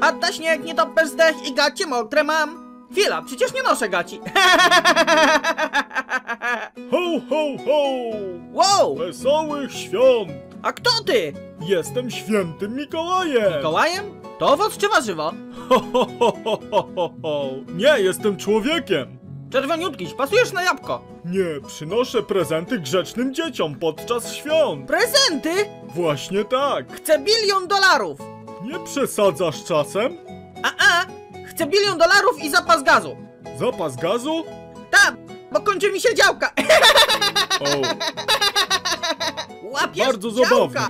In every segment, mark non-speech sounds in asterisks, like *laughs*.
Pada śnieg, nie topesz zdech i gacie mokre mam. Chwila, przecież nie noszę gaci. *laughs* Ho, ho, ho! wow, Wesołych świąt! a kto ty? Jestem świętym Mikołajem! Mikołajem? To owoc czy warzywo? Ho, ho, ho, ho, ho, ho, ho. Nie, jestem człowiekiem! Czerwoniutkiś, pasujesz na jabłko. Nie, przynoszę prezenty grzecznym dzieciom podczas świąt! Prezenty? Właśnie tak! Chcę bilion dolarów. Nie przesadzasz czasem? A, a, chcę bilion dolarów i zapas gazu. Zapas gazu? Tam, bo kończy mi się działka. O, *laughs* Łapiesz Bardzo działka.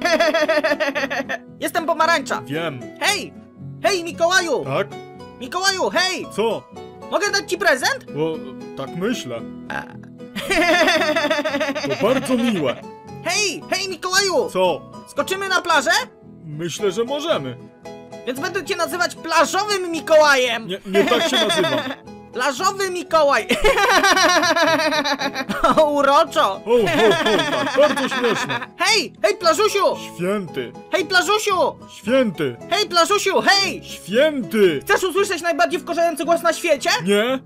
*laughs* Jestem pomarańcza. wiem. Hej, hej Mikołaju, Tak? Mikołaju, hej, Co? mogę dać ci prezent? Bo tak myślę. To bardzo miłe. Hej, hej Mikołaju, Co? skoczymy na plażę? Myślę, że możemy. Więc będę cię nazywać plażowym Mikołajem. Nie, nie tak się nazywam. *laughs* Plażowy Mikołaj. *laughs* o, uroczo. Ho, ho, ho, tak, bardzo śmieszne. Hej, hej plażusiu, Święty, hej plażusiu, święty, hej plażusiu, hej. święty! Chcesz usłyszeć najbardziej wkurzający głos na świecie? Nie?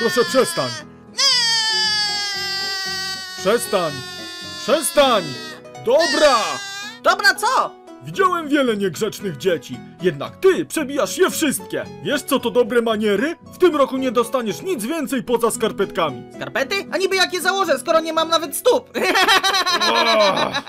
Proszę przestań. Przestań. Przestań! Dobra! Dobra, co? Widziałem wiele niegrzecznych dzieci, jednak ty przebijasz je wszystkie. Wiesz co to dobre maniery? W tym roku nie dostaniesz nic więcej poza skarpetkami. Skarpety? A niby jakie założę, skoro nie mam nawet stóp? Ah.